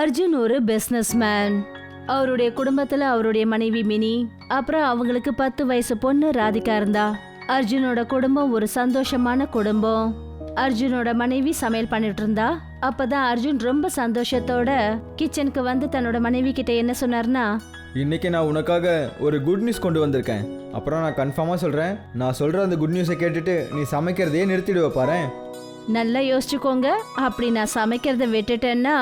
அர்ஜுன் ஒரு பிசினஸ்மேன் அவருடைய குடும்பத்துல அவருடைய மனைவி மினி அப்புறம் அவங்களுக்கு பத்து வயசு பொண்ணு ராதிகா இருந்தா. அர்ஜுனோட குடும்பம் ஒரு சந்தோஷமான குடும்பம். அர்ஜுனோட மனைவி சமையல் பண்ணிட்டு இருந்தா. அப்பதான் அர்ஜுன் ரொம்ப சந்தோஷத்தோட கிச்சனுக்கு வந்து தன்னோட மனைவி கிட்ட என்ன சொன்னார்னா இன்னைக்கு நான் உனக்காக ஒரு குட் நியூஸ் கொண்டு வந்திருக்கேன். அப்புறம் நான் கன்ஃபார்மாக சொல்கிறேன் நான் சொல்கிற அந்த குட் நியூஸை கேட்டுட்டு நீ சமைக்கிறதையே நிறுத்திடுவ பாரேன். நல்லா யோசிச்சுக்கோங்க. அப்படி நான் சமைக்கிறத விட்டுட்டேன்னா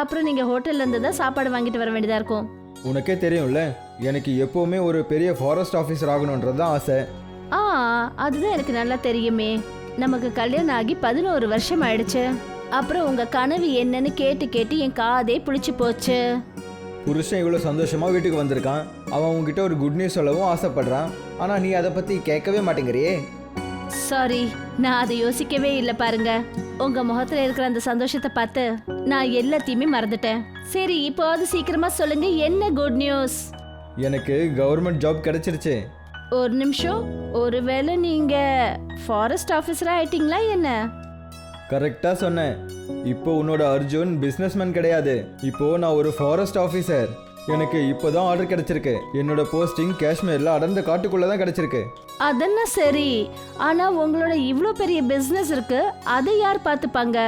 அப்புறம் நீங்க ஹோட்டல்ல இருந்து தான் சாப்பாடு வாங்கிட்டு வர வேண்டியதா இருக்கும். உனக்கே தெரியும்ல எனக்கு எப்போவுமே ஒரு பெரிய ஃபாரஸ்ட் ஆஃபீஸர் ஆகணுன்றது தான் ஆசை. ஆ அதுதான் எனக்கு நல்லா தெரியுமே. நமக்கு கல்யாணம் ஆகி பதினோரு வருஷம் ஆயிடுச்சு. அப்புறம் உங்க கனவு என்னன்னு கேட்டு கேட்டு என் காதே புளிச்சு போச்சு. புருஷன் இவ்வளோ சந்தோஷமாக வீட்டுக்கு வந்திருக்கான். அவன் உன்கிட்ட ஒரு குட் நியூஸ் சொல்லவும் ஆசைப்படுறான். ஆனால் நீ அதை பற்றி கேட்கவே மாட்டேங்கிறியே. சாரி நான் அதை யோசிக்கவே இல்லை பாருங்க. உங்க முகத்துல இருக்கிற அந்த சந்தோஷத்தை பார்த்து நான் எல்லாத்தையுமே மறந்துட்டேன். சரி இப்போது சீக்கிரமா சொல்லுங்க என்ன குட் நியூஸ் எனக்கு கவர்மெண்ட் ஜாப் கிடைச்சிருச்சு. ஒரு நிமிஷம் ஒருவேளை நீங்க ஃபாரஸ்ட் ஆஃபீஸரா ஆயிட்டீங்களா என்ன? கரெக்டாக சொன்னேன். இப்போ உன்னோட அர்ஜுன் பிஸ்னஸ்மேன் கிடையாது. இப்போ நான் ஒரு ஃபாரஸ்ட் ஆஃபீஸர் எனக்கு இப்போ தான் ஆர்டர் கிடைச்சிருக்கு. என்னோட போஸ்டிங் காஷ்மீரில் அடர்ந்த காட்டுக்குள்ளே தான் கிடைச்சிருக்கு. அதெல்லாம் சரி? ஆனா உங்களோட இவ்ளோ பெரிய பிசினஸ் இருக்கு அதை யார் பார்த்துப்பாங்க?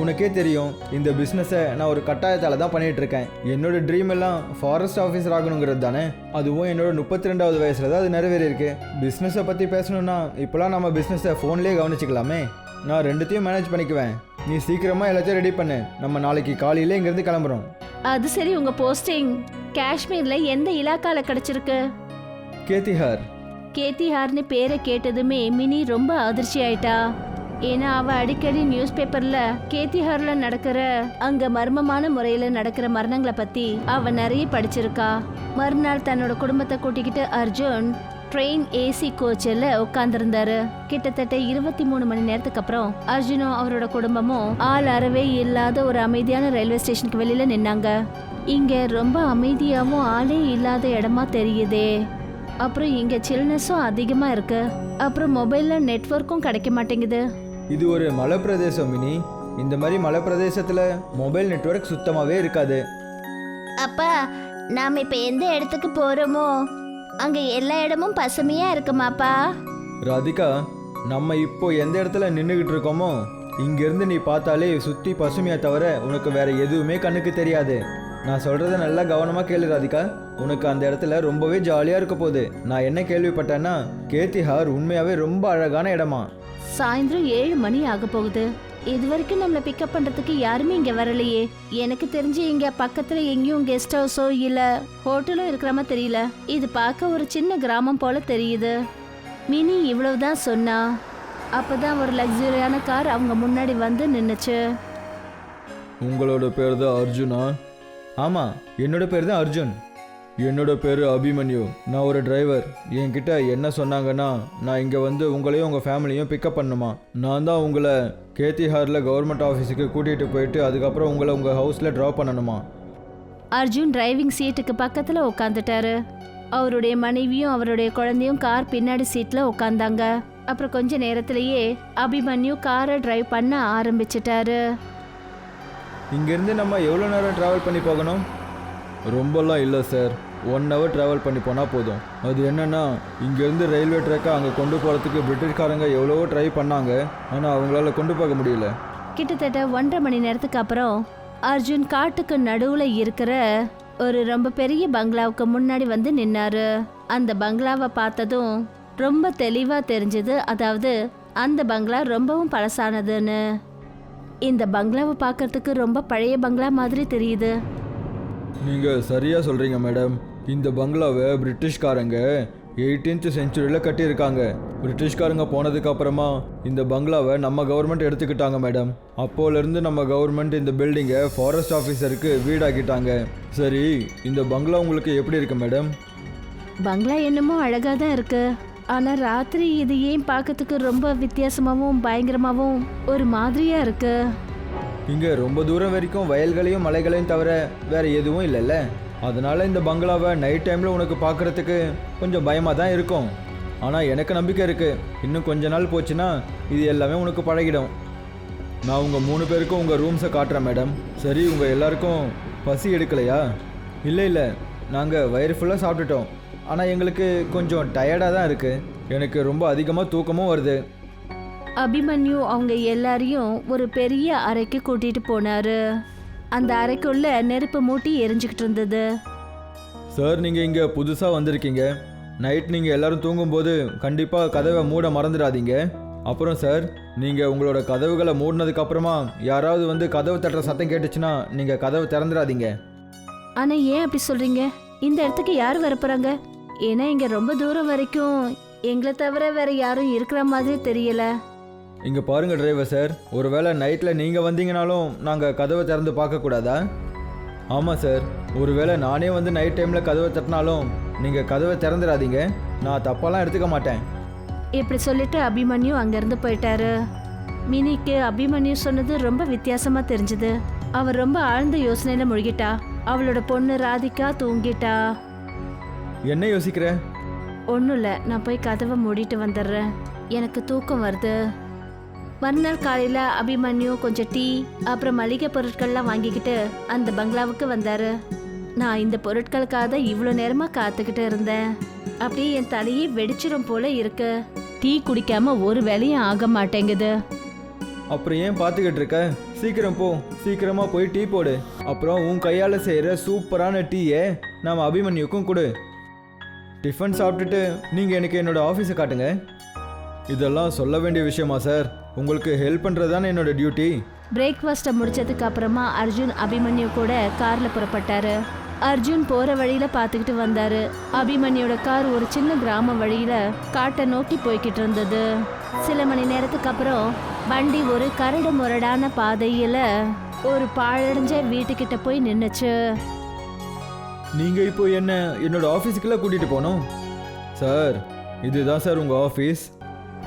உனக்கே தெரியும் இந்த பிஸ்னஸை நான் ஒரு கட்டாயத்தால் தான் பண்ணிட்டு இருக்கேன். என்னோட ட்ரீம் எல்லாம் ஃபாரஸ்ட் ஆஃபீஸர் ஆகணுங்கிறது தானே? அதுவும் என்னோட முப்பத்தி ரெண்டாவது வயசில் தான் அது நிறைவேறியிருக்கு. பிஸ்னஸை பற்றி பேசணும்னா இப்போலாம் நம்ம பிஸ்னஸை ஃபோன்லேயே கவனிச்சுக்கலாமே. நான் ரெண்டுத்தையும் மேனேஜ் பண்ணிக்குவேன். நீ சீக்கிரமாக எல்லாத்தையும் ரெடி பண்ணு. நம்ம நாளைக்கு காலையில இங்கேருந்து கிளம்புறோம். அது சரி உங்க போஸ்டிங் காஷ்மீர்ல எந்த இலாக்கால கிடைச்சிருக்கு? கேத்திஹார். கேத்திஹார்னு பேரை கேட்டதுமே மினி ரொம்ப அதிர்ச்சி ஆயிட்டா ஏன்னா அவ அடிக்கடி நியூஸ் பேப்பர்ல கேத்திஹார்ல நடக்கிற அங்க மர்மமான முறையில நடக்கிற மரணங்களை பத்தி அவ நிறைய படிச்சிருக்கா. மறுநாள் தன்னோட குடும்பத்தை கூட்டிக்கிட்டு அர்ஜுன் ட்ரெயின் ஏசி கோச்சில் உட்காந்துருந்தாரு கிட்டத்தட்ட இருபத்தி மூணு மணி நேரத்துக்கு அப்புறம் அர்ஜுனும் அவரோட குடும்பமும் ஆள் அறவே இல்லாத ஒரு அமைதியான ரயில்வே ஸ்டேஷனுக்கு வெளியில நின்னாங்க. இங்க ரொம்ப அமைதியாவும் ஆளே இல்லாத இடமா தெரியுதே. அப்புறம் இங்க சில்னஸும் அதிகமா இருக்கு. அப்புறம் மொபைல்ல நெட்வொர்க்கும் கிடைக்க மாட்டேங்குது. இது ஒரு மலை பிரதேசம் மினி. இந்த மாதிரி மலை பிரதேசத்தில் மொபைல் நெட்வொர்க் சுத்தமாகவே இருக்காது. அப்பா நாம இப்ப எந்த இடத்துக்கு போறோமோ? அங்க எல்லா இடமும் பசுமையா இருக்குமாப்பா ராதிகா நம்ம இப்போ எந்த இடத்துல நின்றுக்கிட்டு இருக்கோமோ இங்கேருந்து நீ பார்த்தாலே சுற்றி பசுமையை தவிர உனக்கு வேற எதுவுமே கண்ணுக்கு தெரியாது. நான் சொல்கிறத நல்லா கவனமாக கேளு ராதிகா. உனக்கு அந்த இடத்துல ரொம்பவே ஜாலியாக இருக்க போகுது. நான் என்ன கேள்விப்பட்டேன்னா கேத்திஹார் உண்மையாகவே ரொம்ப அழகான இடமா? சாயந்தரம் ஏழு மணி ஆக போகுது. இது வரைக்கும் நம்மளை பிக்கப் பண்ணுறதுக்கு யாருமே இங்கே வரலையே. எனக்கு தெரிஞ்சு இங்கே பக்கத்தில் எங்கேயும் கெஸ்ட் ஹவுஸோ இல்லை ஹோட்டலோ இருக்கிற மாதிரி தெரியல. இது பார்க்க ஒரு சின்ன கிராமம் போல தெரியுது. மினி இவ்வளவுதான் சொன்னா. அப்போ தான் ஒரு லக்ஸுரியான கார் அவங்க முன்னாடி வந்து நின்றுச்சு உங்களோட பேர் தான் அர்ஜுனா? ஆமாம் என்னோட பேர் தான் அர்ஜுன். என்னோட பேர் அபிமன்யு. நான் ஒரு டிரைவர் என்கிட்ட என்ன சொன்னாங்கன்னா நான் இங்கே வந்து உங்களையும் உங்கள் ஃபேமிலியும் பிக்கப் பண்ணுமா? நான் தான் உங்களை கேத்திஹாரில் கவர்மெண்ட் ஆஃபீஸுக்கு கூட்டிகிட்டு போயிட்டு அதுக்கப்புறம் உங்களை உங்கள் ஹவுஸில் ட்ராப் பண்ணணுமா? அர்ஜுன் டிரைவிங் சீட்டுக்கு பக்கத்துல உட்காந்துட்டாரு அவருடைய மனைவியும் அவருடைய குழந்தையும் கார் பின்னாடி சீட்ல உட்காந்தாங்க அப்புறம் கொஞ்ச நேரத்திலேயே அபிமன்யு காரை டிரைவ் பண்ண ஆரம்பிச்சிட்டாரு. இங்கேருந்து நம்ம எவ்வளோ நேரம் ட்ராவல் பண்ணி போகணும்? ரொம்பலாம் இல்லை சார். ஒன் ஹவர் ட்ராவல் பண்ணி போனால் போதும். அது என்னென்னா இங்கேருந்து ரயில்வே ட்ராக்கை அங்கே கொண்டு போகிறதுக்கு பிரிட்டிஷ்காரங்க எவ்வளவோ ட்ரை பண்ணாங்க. ஆனால் அவங்களால கொண்டு போக முடியல. கிட்டத்தட்ட ஒன்றரை மணி நேரத்துக்கு அப்புறம் அர்ஜுன் காட்டுக்கு நடுவில் இருக்கிற ஒரு ரொம்ப பெரிய பங்களாவுக்கு முன்னாடி வந்து நின்னாரு. அந்த பங்களாவை பார்த்ததும் ரொம்ப தெளிவாக தெரிஞ்சது. அதாவது அந்த பங்களா ரொம்பவும் பழசானதுன்னு. இந்த பங்களாவை பார்க்கறதுக்கு ரொம்ப பழைய பங்களா மாதிரி தெரியுது. நீங்கள் சரியாக சொல்கிறீங்க மேடம். இந்த பங்களாவை பிரிட்டிஷ்காரங்க எயிட்டீன்த் செஞ்சுரியில் கட்டியிருக்காங்க. பிரிட்டிஷ்காரங்க போனதுக்கு அப்புறமா இந்த பங்களாவை நம்ம கவர்மெண்ட் எடுத்துக்கிட்டாங்க மேடம். அப்போலேருந்து நம்ம கவர்மெண்ட் இந்த பில்டிங்கை ஃபாரஸ்ட் ஆஃபீஸருக்கு வீடாக்கிட்டாங்க. சரி இந்த பங்களா உங்களுக்கு எப்படி இருக்கு மேடம்? பங்களா என்னமோ அழகாக தான் இருக்கு. ஆனால் ராத்திரி இது ஏன் பார்க்கறதுக்கு ரொம்ப வித்தியாசமாகவும் பயங்கரமாகவும் ஒரு மாதிரியாக இருக்குது இங்கே ரொம்ப தூரம் வரைக்கும் வயல்களையும் மலைகளையும் தவிர வேற எதுவும் இல்லைல்ல. அதனால இந்த பங்களாவை நைட் டைமில் உனக்கு பார்க்குறதுக்கு கொஞ்சம் பயமாக தான் இருக்கும். ஆனால் எனக்கு நம்பிக்கை இருக்குது இன்னும் கொஞ்ச நாள் போச்சுன்னா இது எல்லாமே உனக்கு பழகிடும். நான் உங்கள் மூணு பேருக்கும் உங்கள் ரூம்ஸை காட்டுறேன் மேடம் சரி உங்கள் எல்லாருக்கும் பசி எடுக்கலையா? இல்லை இல்லை. நாங்கள் வயிறு ஃபுல்லாக சாப்பிட்டுட்டோம். ஆனால் எங்களுக்கு கொஞ்சம் டயர்டாக தான் இருக்குது எனக்கு ரொம்ப அதிகமாக தூக்கமும் வருது. அபிமன்யு அவங்க எல்லாரையும் ஒரு பெரிய அறைக்கு கூட்டிட்டு போனாரு. அந்த அறைக்குள்ள நெருப்பு மூட்டி எரிஞ்சுக்கிட்டு இருந்தது. சார் நீங்கள் இங்கே புதுசாக வந்திருக்கீங்க. நைட் நீங்கள் எல்லாரும் தூங்கும்போது கண்டிப்பாக கதவை மூட மறந்துடாதீங்க. அப்புறம் சார் நீங்கள் உங்களோட கதவுகளை மூடினதுக்கு அப்புறமா யாராவது வந்து கதவு தட்டுற சத்தம் கேட்டுச்சுன்னா நீங்கள் கதவை திறந்துடாதீங்க. ஆனா ஏன் அப்படி சொல்றீங்க? இந்த இடத்துக்கு யார் வரப்போறாங்க ஏன்னா இங்க ரொம்ப தூரம் வரைக்கும் எங்களை தவிர வேற யாரும் இருக்கிற மாதிரி தெரியல. இங்கே பாருங்க டிரைவர் சார் ஒருவேளை நைட்டில் நீங்கள் வந்தீங்கனாலும் நாங்கள் கதவை திறந்து பார்க்கக்கூடாதா? ஆமாம் சார் ஒருவேளை நானே வந்து நைட் டைமில் கதவை தட்டினாலும் நீங்கள் கதவை திறந்துடாதீங்க. நான் தப்பாலாம் எடுத்துக்க மாட்டேன். இப்படி சொல்லிட்டு அபிமன்யு அங்கிருந்து போயிட்டாரு. மினிக்கு அபிமன்யு சொன்னது ரொம்ப வித்தியாசமா தெரிஞ்சது. அவ ரொம்ப ஆழ்ந்த யோசனையில முழுகிட்டா. அவளோட பொண்ணு ராதிகா தூங்கிட்டா. என்ன யோசிக்கிற? ஒன்றும் இல்லை நான் போய் கதவை மூடிட்டு வந்துடுறேன். எனக்கு தூக்கம் வருது. மறுநாள் காலையில் அபிமன்யு கொஞ்சம் டீ அப்புறம் மளிகை பொருட்கள்லாம் வாங்கிக்கிட்டு அந்த பங்களாவுக்கு வந்தாரு. நான் இந்த பொருட்களுக்காக தான் இவ்வளோ நேரமாக காத்துக்கிட்டு இருந்தேன். அப்படியே என் தலையே வெடிச்சிரும் போல இருக்கு. டீ குடிக்காம ஒரு வேலையும் ஆக மாட்டேங்குது. அப்புறம் ஏன் பார்த்துக்கிட்டு இருக்க? சீக்கிரம் போ சீக்கிரமா போய் டீ போடு. அப்புறம் உன் கையால் செய்கிற சூப்பரான டீயை நாம் அபிமன்யுக்கும் கொடு. டிஃபன் சாப்பிட்டுட்டு நீங்கள் எனக்கு என்னோட ஆஃபீஸை காட்டுங்க. இதெல்லாம் சொல்ல வேண்டிய விஷயமா சார்? உங்களுக்கு ஹெல்ப் பண்ணுறது தானே என்னோட டியூட்டி பிரேக்ஃபாஸ்ட்டை முடிச்சதுக்கு அப்புறமா அர்ஜுன் அபிமன்யு கூட கார்ல புறப்பட்டாரு. அர்ஜுன் போற வழியில பார்த்துக்கிட்டு வந்தாரு. அபிமன்யோட கார் ஒரு சின்ன கிராம வழியில காட்டை நோக்கி போய்கிட்டு இருந்தது. சில மணி நேரத்துக்கு அப்புறம் வண்டி ஒரு கரடு முரடான பாதையில ஒரு பாழடைஞ்ச வீட்டுக்கிட்ட போய் நின்னுச்சு. நீங்கள் இப்போ என்ன என்னோட ஆஃபீஸுக்கெல்லாம் கூட்டிகிட்டு போகணும் சார் இதுதான் சார் உங்கள் ஆஃபீஸ்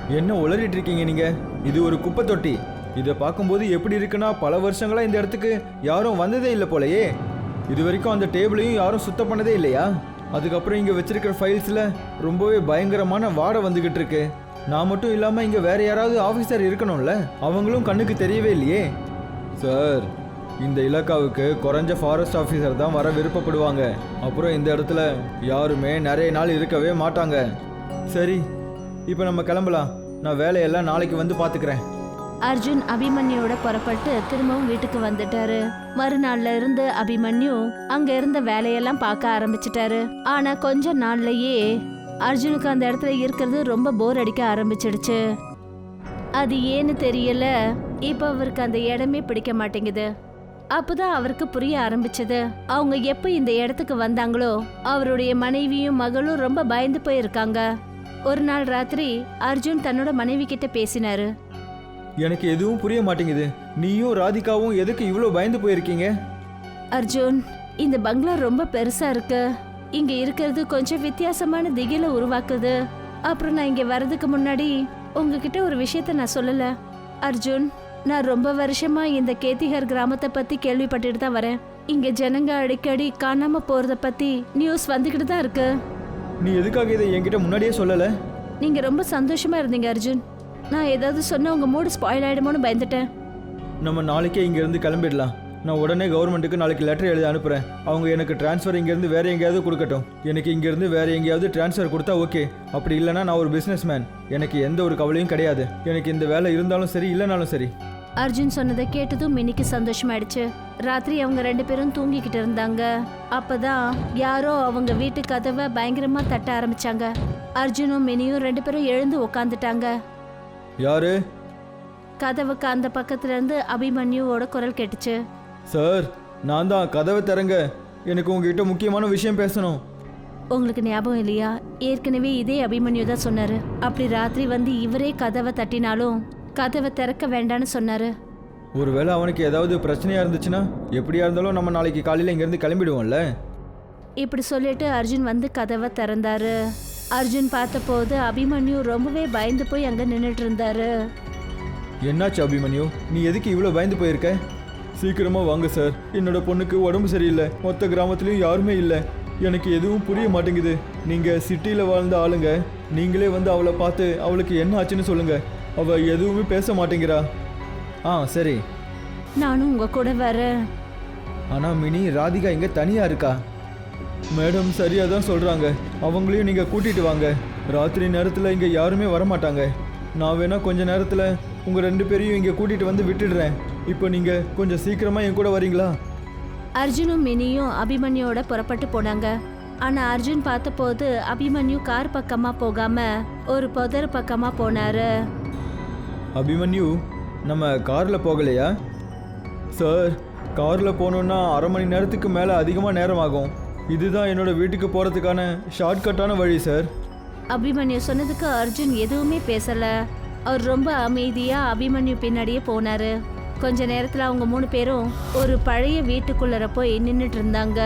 என்ன உளறிட்டு இருக்கீங்க நீங்கள் இது ஒரு குப்பை தொட்டி இதை பார்க்கும்போது எப்படி இருக்குன்னா பல வருஷங்களா இந்த இடத்துக்கு யாரும் வந்ததே இல்லை போலயே. இது வரைக்கும் அந்த டேபிளையும் யாரும் சுத்தம் பண்ணதே இல்லையா? அதுக்கப்புறம் இங்கே வச்சிருக்கிற ஃபைல்ஸில் ரொம்பவே பயங்கரமான வாடை வந்துக்கிட்டு இருக்கு. நான் மட்டும் இல்லாமல் இங்கே வேற யாராவது ஆஃபீஸர் இருக்கணும்ல? அவங்களும் கண்ணுக்கு தெரியவே இல்லையே. சார் இந்த இலாக்காவுக்கு குறைஞ்ச ஃபாரஸ்ட் ஆஃபீஸர் தான் வர விருப்பப்படுவாங்க. அப்புறம் இந்த இடத்துல யாருமே நிறைய நாள் இருக்கவே மாட்டாங்க. சரி இப்போ நம்ம கிளம்பலாம். நான் வேலையெல்லாம் நாளைக்கு வந்து பார்த்துக்கிறேன். அர்ஜுன் அபிமன்யோட புறப்பட்டு திரும்பவும் வீட்டுக்கு வந்துட்டாரு. மறுநாள்ல இருந்து அபிமன்யு அங்க இருந்த வேலையெல்லாம் பார்க்க ஆரம்பிச்சிட்டாரு. ஆனா கொஞ்ச நாள்லயே அர்ஜுனுக்கு அந்த இடத்துல இருக்கிறது ரொம்ப போர் அடிக்க ஆரம்பிச்சிடுச்சு. அது ஏன்னு தெரியல. இப்போ அவருக்கு அந்த இடமே பிடிக்க மாட்டேங்குது. அப்பதான் அவருக்கு புரிய ஆரம்பிச்சது. அவங்க எப்ப இந்த இடத்துக்கு வந்தாங்களோ அவருடைய மனைவியும் மகளும் ரொம்ப பயந்து போயிருக்காங்க. ஒரு நாள் ராத்திரி அர்ஜுன் தன்னோட மனைவி கிட்ட பேசினாரு. எனக்கு எதுவும் புரிய மாட்டேங்குது. நீயும் ராதிகாவும் எதுக்கு இவ்வளோ பயந்து போயிருக்கீங்க? அர்ஜுன் இந்த பங்களா ரொம்ப பெருசா இருக்கு. இங்க இருக்கிறது கொஞ்சம் வித்தியாசமான திகில உருவாக்குது. அப்புறம் நான் இங்க வர்றதுக்கு முன்னாடி உங்ககிட்ட ஒரு விஷயத்த நான் சொல்லல. அர்ஜுன் நான் ரொம்ப வருஷமா இந்த கேத்திகர் கிராமத்தை பத்தி கேள்விப்பட்டுட்டு தான் வரேன். இங்க ஜனங்க அடிக்கடி காணாம போறத பத்தி நியூஸ் வந்துகிட்டு தான் இருக்கு. நீ எதுக்காக இதை என்கிட்ட முன்னாடியே சொல்லலை? நீங்க ரொம்ப சந்தோஷமா இருந்தீங்க அர்ஜுன். நான் ஏதாவது சொன்னா உங்க மூடு ஸ்பாயில் ஆயிடுமோன்னு பயந்துட்டேன். நம்ம நாளைக்கே இங்கேருந்து கிளம்பிடலாம். நான் உடனே கவர்மெண்ட்டுக்கு நாளைக்கு லெட்டர் எழுதி அனுப்புகிறேன் அவங்க எனக்கு ட்ரான்ஸ்ஃபர் இங்கேருந்து வேறு எங்கேயாவது கொடுக்கட்டும். எனக்கு இங்கேருந்து வேறு எங்கேயாவது ட்ரான்ஸ்ஃபர் கொடுத்தா ஓகே அப்படி இல்லைனா நான் ஒரு பிஸ்னஸ் மேன் எனக்கு எந்த ஒரு கவலையும் கிடையாது. எனக்கு இந்த வேலை இருந்தாலும் சரி இல்லைனாலும் சரி. அர்ஜுன் சொன்னதை கேட்டதும் மினிக்கு சந்தோஷமாயிடுச்சு. ராத்திரி அவங்க ரெண்டு பேரும் தூங்கிக்கிட்டு இருந்தாங்க. அப்பதான் யாரோ அவங்க வீட்டு கதவை பயங்கரமா தட்ட ஆரம்பிச்சாங்க. அர்ஜுனும் மினியும் ரெண்டு பேரும் எழுந்து உக்காந்துட்டாங்க. யாரு? கதவுக்கு அந்த பக்கத்துல இருந்து அபிமன்யுவோட குரல் கேட்டுச்சு. சார் நான் தான். கதவை திறங்க. எனக்கு உங்ககிட்ட முக்கியமான விஷயம் பேசணும். உங்களுக்கு ஞாபகம் இல்லையா? ஏற்கனவே இதே அபிமன்யு தான் சொன்னாரு. அப்படி ராத்திரி வந்து இவரே கதவை தட்டினாலும் கதவை திறக்க வேண்டான்னு சொன்னாரு. ஒருவேளை அவனுக்கு ஏதாவது பிரச்சனையாக இருந்துச்சுன்னா எப்படியா இருந்தாலும் நம்ம நாளைக்கு காலையில் இங்கேருந்து கிளம்பிடுவோம்ல? இப்படி சொல்லிட்டு அர்ஜுன் வந்து கதவை திறந்தாரு. அர்ஜுன் பார்த்தபோது அபிமன்யு ரொம்பவே பயந்து போய் அங்க நின்றுட்டு இருந்தாரு. என்னாச்சு அபிமன்யு? நீ எதுக்கு இவ்வளோ பயந்து போயிருக்க? சீக்கிரமாக வாங்க சார் என்னோட பொண்ணுக்கு உடம்பு சரியில்லை. மொத்த கிராமத்துலேயும் யாருமே இல்லை. எனக்கு எதுவும் புரிய மாட்டேங்குது. நீங்கள் சிட்டியில் வாழ்ந்த ஆளுங்க. நீங்களே வந்து அவளை பார்த்து அவளுக்கு என்ன ஆச்சுன்னு சொல்லுங்க. அவள் எதுவுமே பேச மாட்டேங்கிறா. ஆ சரி. நானும் உங்க கூட வரேன். ஆனால் மினி ராதிகா இங்கே தனியாக இருக்கா? மேடம் சரியாக தான் சொல்கிறாங்க அவங்களையும் நீங்கள் கூட்டிகிட்டு வாங்க. ராத்திரி நேரத்தில் இங்கே யாருமே வரமாட்டாங்க. நான் வேணா கொஞ்ச நேரத்தில் உங்கள் ரெண்டு பேரையும் இங்கே கூட்டிகிட்டு வந்து விட்டுடுறேன். இப்போ நீங்கள் கொஞ்சம் சீக்கிரமாக என் கூட வரீங்களா? அர்ஜுனும் மினியும் அபிமன்யோட புறப்பட்டு போனாங்க. ஆனா அர்ஜுன் பார்த்தபோது அபிமன்யு கார் பக்கமா போகாம ஒரு புதர் பக்கமா போனாரு. அபிமன்யு நம்ம காரில் போகலையா? சார் காரில் போகணுன்னா அரை மணி நேரத்துக்கு மேலே அதிகமாக நேரம் ஆகும். இதுதான் என்னோட வீட்டுக்கு போகிறதுக்கான ஷார்ட்கட்டான வழி சார். அபிமன்யு சொன்னதுக்கு அர்ஜுன் எதுவுமே பேசலை. அவர் ரொம்ப அமைதியாக அபிமன்யு பின்னாடியே போனாரு. கொஞ்ச நேரத்தில் அவங்க மூணு பேரும் ஒரு பழைய வீட்டுக்குள்ளர போய் நின்றுட்டு இருந்தாங்க.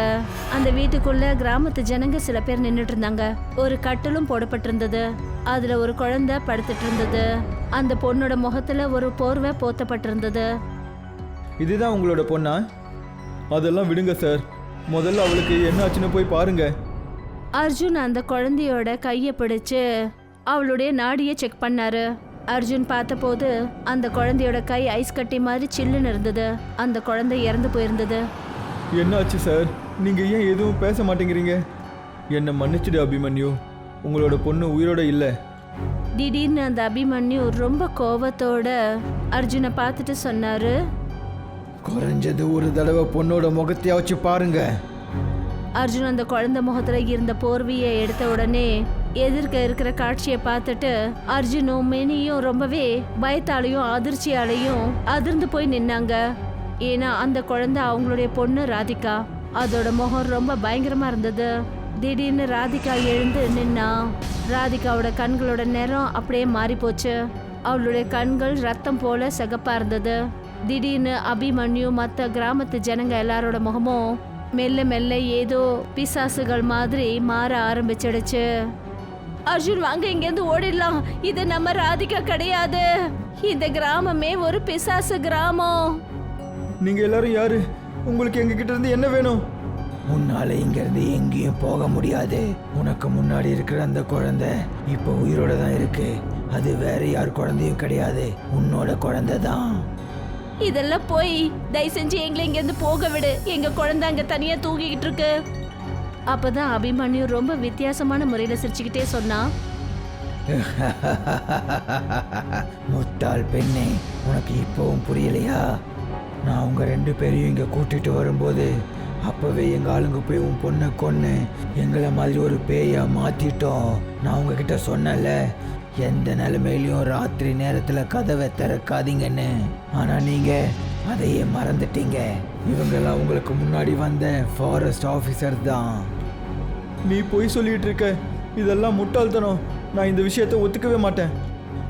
அந்த வீட்டுக்குள்ள கிராமத்து ஜனங்க சில பேர் நின்றுட்டு இருந்தாங்க. ஒரு கட்டிலும் போடப்பட்டிருந்தது. அதில் ஒரு குழந்தை படுத்துட்டு இருந்தது. அந்த பொண்ணோட முகத்துல ஒரு போர்வை போத்தப்பட்டிருந்தது. இதுதான் உங்களோட பொண்ணா? அதெல்லாம் விடுங்க சார். முதல்ல அவளுக்கு என்ன ஆச்சுன்னு போய் பாருங்க. அர்ஜுன் அந்த குழந்தையோட கையை பிடிச்சு அவளுடைய நாடியை செக் பண்ணாரு. அர்ஜுன் பார்த்தபோது அந்த குழந்தையோட கை ஐஸ் கட்டி மாதிரி சில்லுன்னு இருந்தது. அந்த குழந்தை இறந்து போயிருந்தது. என்ன ஆச்சு சார்? நீங்கள் ஏன் எதுவும் பேச மாட்டேங்கிறீங்க? என்னை மன்னிச்சிடு அபிமன்யு. உங்களோட பொண்ணு உயிரோட இல்லை. திடீர்னு அந்த அபிமன்யு ரொம்ப கோவத்தோட அர்ஜுனை பார்த்துட்டு சொன்னாரு. குறைஞ்சது ஒரு தடவை பொண்ணோட முகத்தையா வச்சு பாருங்க. அர்ஜுன் அந்த குழந்தை முகத்துல இருந்த போர்வையை எடுத்த உடனே எதிர்க்க இருக்கிற காட்சியை பார்த்துட்டு அர்ஜுனும் மெனியும் ரொம்பவே பயத்தாலையும் அதிர்ச்சியாலையும் அதிர்ந்து போய் நின்னாங்க. ஏன்னா அந்த குழந்தை அவங்களுடைய பொண்ணு ராதிகா. அதோட முகம் ரொம்ப பயங்கரமா இருந்தது. திடீர்னு ராதிகா எழுந்து நின்னா ராதிகாவோட கண்களோட நிறம் அப்படியே மாறி போச்சு அவளுடைய கண்கள் ரத்தம் போல சகப்பா இருந்தது. திடீர்னு அபிமன்யு மற்ற கிராமத்து ஜனங்க எல்லாரோட முகமும் மெல்ல மெல்ல ஏதோ பிசாசுகள் மாதிரி மாற ஆரம்பிச்சிடுச்சு. அர்ஜுன் வாங்க இங்கேருந்து ஓடிடலாம். இது நம்ம ராதிகா கிடையாது. இந்த கிராமமே ஒரு பிசாசு கிராமம். நீங்கள் எல்லாரும் யாரு? உங்களுக்கு எங்ககிட்ட இருந்து என்ன வேணும்? உன்னால இங்கிருந்து எங்கேயும் போக முடியாது. உனக்கு முன்னாடி இருக்கிற அந்த குழந்தை இப்போ உயிரோட தான் இருக்கு. அது வேற யார் குழந்தையும் கிடையாது. உன்னோட குழந்தை தான். இதெல்லாம் போய் தயவு செஞ்சு எங்களை இங்கேருந்து போக விடு. எங்க குழந்தை அங்க தனியா தூங்கிக்கிட்டு இருக்கு. அப்பதான் அபிமன்யு ரொம்ப வித்தியாசமான முறையில சிரிச்சுக்கிட்டே சொன்னா. முட்டாள் பெண்ணே உனக்கு இப்போவும் புரியலையா? நான் உங்க ரெண்டு பேரையும் இங்க கூட்டிட்டு வரும்போது அப்பவே எங்க ஆளுங்க போய் உன் பொண்ணை கொன்னு எங்களை மாதிரி ஒரு பேயா மாத்திட்டோம். நான் உங்ககிட்ட சொன்னல எந்த நிலைமையிலையும் ராத்திரி நேரத்துல கதவை திறக்காதீங்கன்னு. ஆனா நீங்க அதையே மறந்துட்டீங்க. இவங்கெல்லாம் உங்களுக்கு முன்னாடி வந்த ஃபாரஸ்ட் ஆஃபீஸர் தான். நீ பொய் சொல்லிட்டு இருக்க. இதெல்லாம் முட்டாள்தனம். நான் இந்த விஷயத்தை ஒத்துக்கவே மாட்டேன்.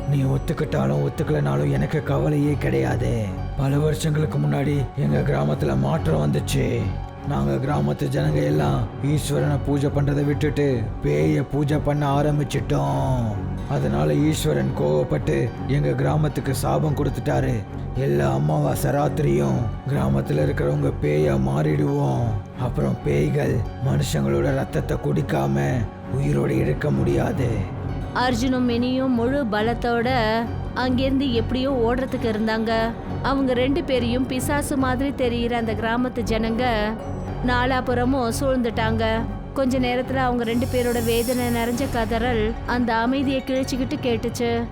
நீ ஒத்துக்கிட்டாலும் ஒத்துக்கலனாலும் எனக்கு கவலையே கிடையாது. பல வருஷங்களுக்கு முன்னாடி எங்க கிராமத்துல மாற்றம் வந்துச்சு. நாங்க கிராமத்து ஜனங்க எல்லாம் ஈஸ்வரனை பூஜை பண்றதை விட்டுட்டு பேய பூஜை பண்ண ஆரம்பிச்சிட்டோம். அதனால ஈஸ்வரன் கோவப்பட்டு எங்க கிராமத்துக்கு சாபம் கொடுத்துட்டாரு. எல்லா அமாவாசை ராத்திரியும் கிராமத்துல இருக்கிறவங்க பேயா மாறிடுவோம். அப்புறம் பேய்கள் மனுஷங்களோட ரத்தத்தை குடிக்காம உயிரோட இருக்க முடியாது. அர்ஜுனும் மினியும் முழு பலத்தோட அங்கேருந்து எப்படியோ ஓடுறதுக்கு இருந்தாங்க. அவங்க ரெண்டு பேரையும் பிசாசு மாதிரி தெரியிற அந்த கிராமத்து ஜனங்க நாலாபுறமும் சூழ்ந்துட்டாங்க. கொஞ்ச நேரத்துல அவங்க ரெண்டு பேரோட வேதனை நிறைஞ்ச கதறல் அந்த அமைதியை கிழிச்சுக்கிட்டு கேட்டுச்சு.